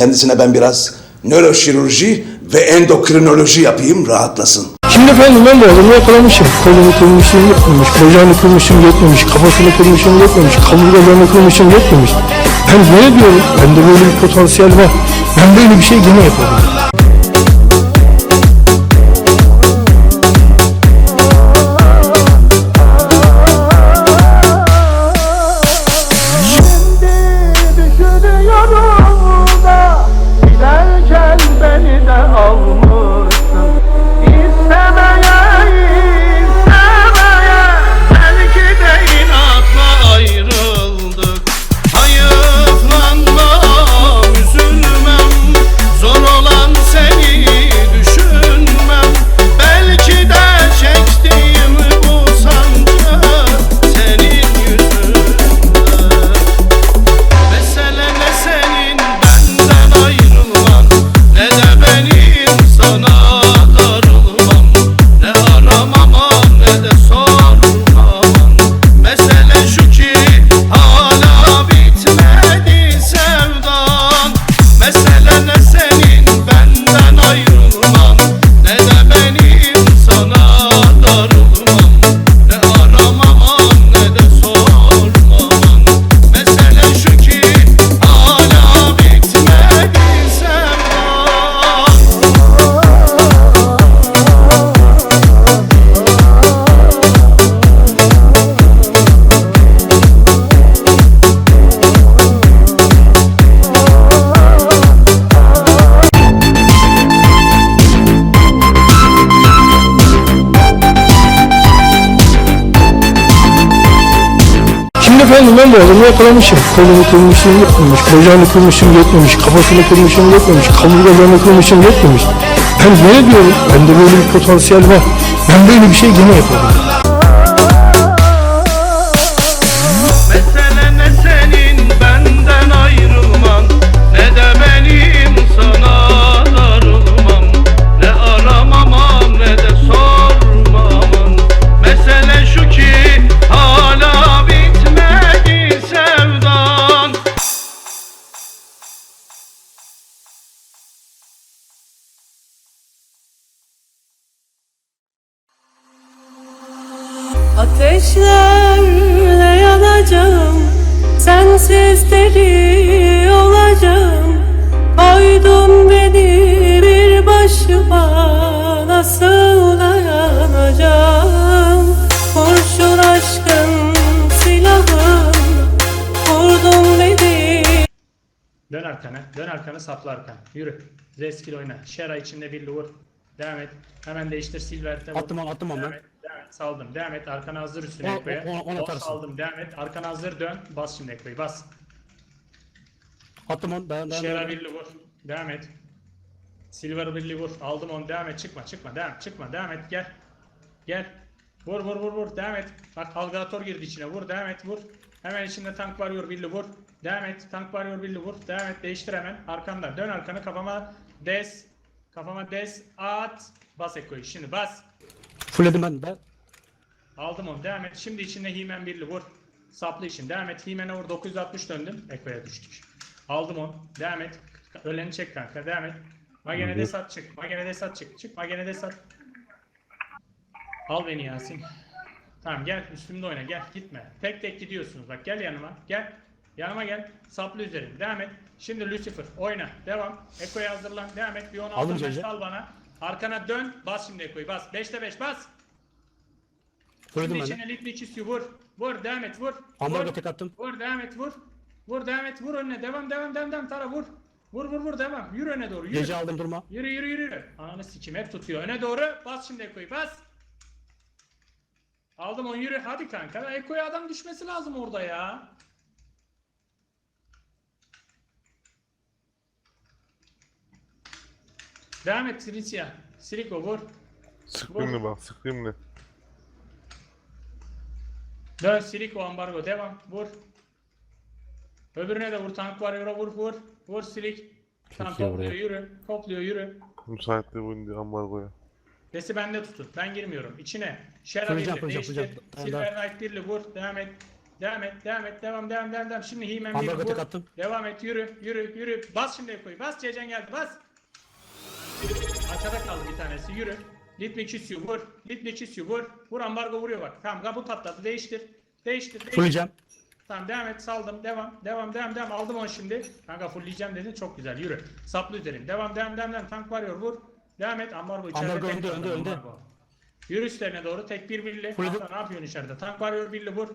Kendisine ben biraz nöroşirurji ve endokrinoloji yapayım rahatlasın. Şimdi efendim ben bu adamı yakalamışım. Kolunu kırmışım yetmemiş, bacağını kırmışım yetmemiş, kafasını kırmışım yetmemiş, kaburgalarını kırmışım yetmemiş. Ben ne diyorum? Bende böyle bir potansiyel var. Ben böyle bir şey gene yaparım. Efendim ben bu adamı yakalamışım. Kolunu kırmışım yetmemiş, bacağını kırmışım yetmemiş, kafasını kırmışım yetmemiş, kaburgalarını kırmışım yetmemiş. Ben ne diyorum? Bende böyle bir potansiyel var. Ben böyle bir şey gene yaparım. Sensiz deli olacağım Koydun beni bir başıma Nasıl dayanacağım Kurşun aşkın silahın Vurdun beni Dön arkana, dön arkana, sapla arkana. Yürü. Zeskil oyna. Şera içinde bir vur. Devam et. Hemen değiştir Silver'te vur. Attım onu, attım onu Devam ben. Saldım. Devam et. Arkana hazır üstüne ekmeğe. ona atarsın. Saldım. Devam et. Arkana hazır dön. Bas şimdi ekmeği. Bas. Attım onu. Dayan dayan. Şera birli vur. Devam et. Silver birli vur. Aldım onu. Devam et. Çıkma. Çıkma. Devam. Çıkma. Devam et. Gel. Gel. Vur vur vur vur. Devam et. Bak Algator girdi içine. Vur. Devam et. Vur. Hemen içinde tank varıyor birli vur. Devam et. Tank varıyor birli vur. Devam et. Değiştir hemen. Arkanda. Dön arkanı. Kafama des. Kafama des. At. Bas ekoyu. Şimdi bas. Fullledim ben. ben. Aldım onu. Devam et. Şimdi içinde Himen birli vur. Saplı için. Devam et. Himen'e vur. 960 döndüm. Eko'ya düştük. Aldım onu. Devam et. Öleni çek kanka. Devam et. Magene de sat çık. Magene de sat çık. Çık. Magene de sat. Al beni Yasin. Tamam gel. Üstümde oyna. Gel. Gitme. Tek tek gidiyorsunuz. Bak gel yanıma. Gel. Yanıma gel. Saplı üzerim. Devam et. Şimdi Lucifer. Oyna. Devam. Eko'ya hazırlan. Devam et. Bir 16 Aldım mesh Cece. al bana. Arkana dön. Bas şimdi Eko'yu. Bas. 5'te 5 bas. Fullledim Şimdi ben. içine lig ikisi vur. Vur devam et vur. Ambargo vur. tek attım. Vur devam et vur. Vur devam et vur önüne. Devam devam devam devam tara vur. Vur vur vur devam. Yürü öne doğru. Yürü. Gece aldım durma. Yürü yürü yürü. Ananı sikim hep tutuyor. Öne doğru. Bas şimdi Eko'yu bas. Aldım onu yürü. Hadi kanka. Eko'ya adam düşmesi lazım orada ya. Devam et Tricia. Siliko vur. Sıkayım bak sıkayım ne? Dön Siliko ambargo devam vur. Öbürüne de vur tank var yora vur vur. Vur silik. Tamam topluyor buraya. yürü. Topluyor yürü. Müsaitliği bu indi ambargoya. Desi bende tutun. Ben girmiyorum. İçine. Şera Fırlayacağım, birli. fırlayacağım, Değiştir. fırlayacağım. Tamam, Silver Knight birli vur. Devam et. Devam et, devam et, devam, devam, devam, devam. Şimdi Himen Ambargo bir tek vur. attım. Devam et, yürü, yürü, yürü. Bas şimdi Eko'yu. Bas Cecen geldi, bas. Arkada kaldı bir tanesi, yürü. Litmik Isyu vur. Litmik Isyu vur. Vur ambargo vuruyor bak. Tamam kapı patladı. Değiştir. Değiştir. değiştir. Fulleyeceğim. Tamam devam et saldım. Devam. Devam devam devam. Aldım onu şimdi. Kanka fullleyeceğim dedin. Çok güzel. Yürü. Saplı üzerim. Devam devam devam devam. Tank varıyor. Vur. Devam et. Ambargo içeride. Ambargo önde, önde, önde. Yürü üstlerine doğru. Tek bir birli. Fulledim. Hatta ne yapıyorsun içeride? Tank varıyor birli vur.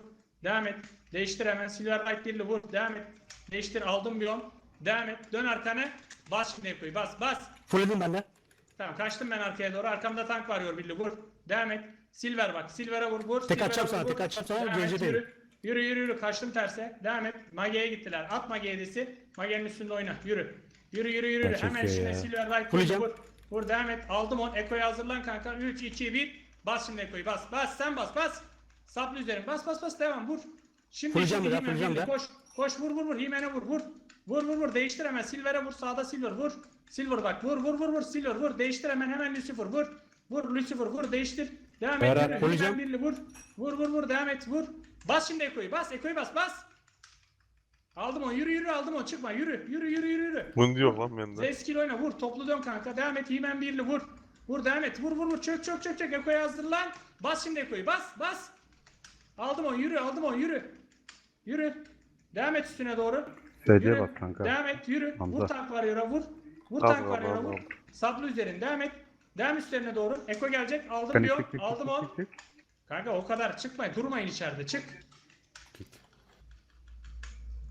Devam et. Değiştir hemen. Silver light birli vur. Devam et. Değiştir. Aldım bir on. Devam et. Dön arkana. Bas şimdi koy. Bas bas. Fullledim ben de. Tamam kaçtım ben arkaya doğru. Arkamda tank varıyor birli vur. Devam et. Silver bak. Silver'e vur vur. Tek atacağım sana, tek atacağım sana, GG değil. Yürü. Yürü yürü. Kaçtım terse. Devam et. Mage'ye gittiler. At Mage hedisi. Mage'nin üstünde oyna. Yürü. Yürü yürü yürü. yürü. Hemen şimdi Silver Light vur. Vur. Vur devam et. Aldım on. Eko'ya hazırlan kanka. 3 2 1. Bas şimdi Eko'yu. Bas. Bas sen bas bas. Saplı üzerim. Bas bas bas devam vur. Şimdi Vuracağım He-Man vuracağım daha. Koş. Koş vur vur vur. Himen'e vur vur. Vur vur vur. Değiştir hemen. Silver'e vur. Sağda Silver vur. Silver bak. Vur vur vur vur. Silver vur. Değiştir hemen. Hemen Lucifer vur. Vur Lucifer vur. Değiştir. Devam et. Berat. He-Man birli vur. Vur vur vur. Devam et. Vur. Bas şimdi Eko'yu. Bas. Eko'yu bas. Bas. Aldım onu. Yürü yürü aldım onu. Çıkma. Yürü. Yürü yürü yürü yürü. Bundi yok lan bende. Zeskil oyna vur. Toplu dön kanka. Devam et. Himen birli vur. Vur devam et. Vur vur vur. Çök çök çök çök. Eko'ya hazırlan. Bas şimdi Eko'yu. Bas bas. Aldım onu. Yürü aldım onu. Yürü. Yürü. Devam et üstüne doğru. Yürü. bak kanka. Devam et. Yürü. Hamza. Vur tank var yara vur. Vur Al, tank var al, vur. al. Sablı üzerin. Devam et. Devam üstlerine doğru. Eko gelecek. Aldım Sen diyor. çık çık Aldım çık on. çık çık. Kanka o kadar çıkmayın. Durmayın içeride. Çık.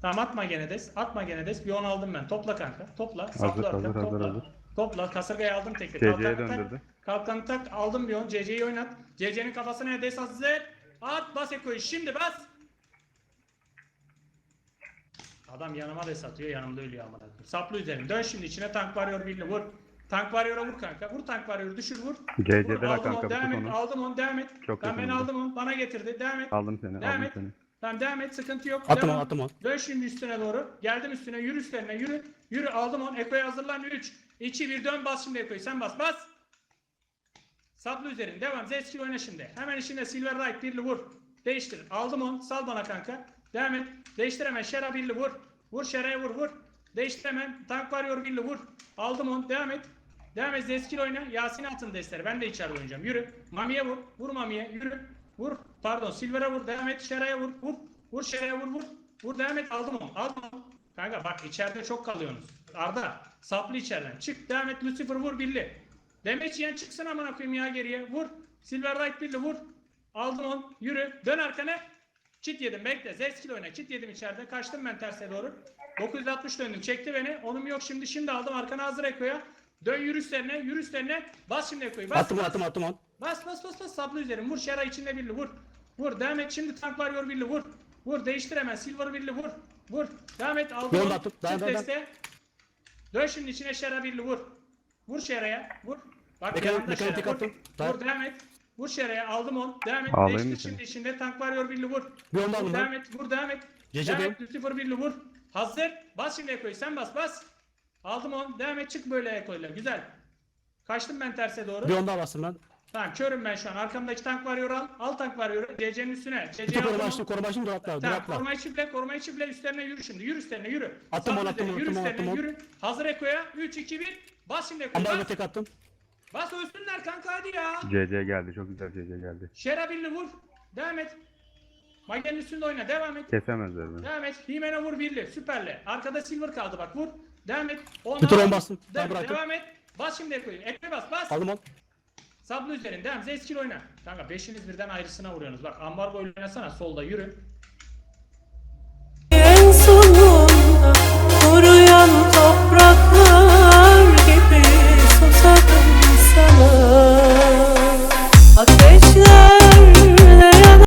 Tamam atma gene des. Atma gene des. Bir 10 aldım ben. Topla kanka. Topla. Hazır, arka, hazır, hazır, topla. hazır. Topla. Kasırgayı aldım tekrar. Tak. döndürdü. Kalkanı tak. Aldım bir 10. CC'yi oynat. CC'nin kafasına des hazır. At bas Eko'yu. Şimdi bas. Adam yanıma des atıyor. Yanımda ölüyor amına koyayım. Saplı üzerim. Dön şimdi içine tank varıyor birli vur. Tank varıyor'a vur kanka. Vur tank varıyor. Düşür vur. CC'de Vur, la aldım kanka onu. Devam et. onu. Aldım onu. Devam et. Çok Tamam ben aldım onu. Bana getirdi. Devam et. Aldım seni, Devam aldım et. seni. Tamam devam et sıkıntı yok. Attım devam. onu, attım onu. Dön şimdi üstüne doğru. Geldim üstüne yürü üstlerine yürü. Yürü aldım onu. Eko'ya hazırlan 3. 2 1 dön bas şimdi Eko'yu sen bas bas. Sablı üzerin devam. Zeskil oyna şimdi. Hemen içinde Silver Light birli vur. Değiştir. Aldım onu. Sal bana kanka. Devam et. Değiştir hemen. Şera birli vur. Vur Şera'ya vur vur. Değiştir hemen. Tank varıyor birli vur. Aldım onu. Devam et. Devam et. Zeskil oyna. Yasin'e atın destleri. Ben de içeride oynayacağım. Yürü. Mami'ye vur. Vur Mami'ye. Yürü. Vur. Pardon. Silver'a vur. Devam et. Şera'ya vur. Vur. Vur Şera'ya vur. Vur. Vur. Devam et. Aldım onu. Aldım onu. Kanka bak içeride çok kalıyorsunuz. Arda. Saplı içeriden. Çık. Devam et. Lucifer vur. Billi. Demeç yiyen çıksın amına koyayım ya geriye. Vur. Silver Light Billi vur. Aldım onu. Yürü. Dön arkana. Çit yedim bekle. Zeskil oyna. Çit yedim içeride. Kaçtım ben terse doğru. 960 döndüm. Çekti beni. Onum yok şimdi. Şimdi aldım. Arkana hazır Eko'ya. Dön yürü üstlerine. Yürü üstlerine. Bas şimdi Eko'yu. Bas. Attım attım attım onu. Bas bas bas bas sablı üzerim. Vur Şera içinde birli vur. Vur devam et şimdi tank varıyor birli vur. Vur değiştir hemen Silver birli vur. Vur. Devam et aldım. Yolda attım. Devam, deste. Dön şimdi içine Şera birli vur. Vur Şera'ya. Vur. Bak Mekanik- mekanik. Vur. attım. Vur devam et. Vur Şera'ya aldım onu. Devam et. Ağlayayım Değiştir şimdi içinde tank varıyor birli vur. Bir onda Vur aldım devam et. Vur devam et. Gece devam et. Lucifer birli vur. Hazır. Bas şimdi Eko'yu. Sen bas bas. Aldım onu. Devam et. Çık böyle Eko'yla. Güzel. Kaçtım ben terse doğru. Bir onda bastım ben. Tamam körüm ben şu an. Arkamdaki tank varıyor al. Al tank varıyor. CC'nin üstüne. CC'ye koruma aldım. açtım, koruma açtım, duraklar, Tamam korumayı çiftle, korumayı çiftle. Üstlerine yürü şimdi. Yürü üstlerine yürü. Attım üzerine, attım onu, Yürü üstlerine yürü. Hazır Eko'ya. 3, 2, 1. Bas şimdi Eko'ya. Ambargo tek attım. Bas ölsünler kanka hadi ya. CC geldi, çok güzel CC geldi. Şerabilli vur. Devam et. Magenin üstünde oyna. Devam et. Kesemezler beni. Devam et. Himen'e vur birli. Süperle. Arkada silver kaldı bak vur. Devam et. Onu Bir tur al. on bastım. De- Daha bıraktım. devam et. Bas şimdi Eko'yu. Eko'ya bas bas. Aldım onu. Sablı üzerinde. Devam. Zeskil oyna. Kanka beşiniz birden ayrısına vuruyorsunuz. Bak ambargo oynasana. Solda yürü.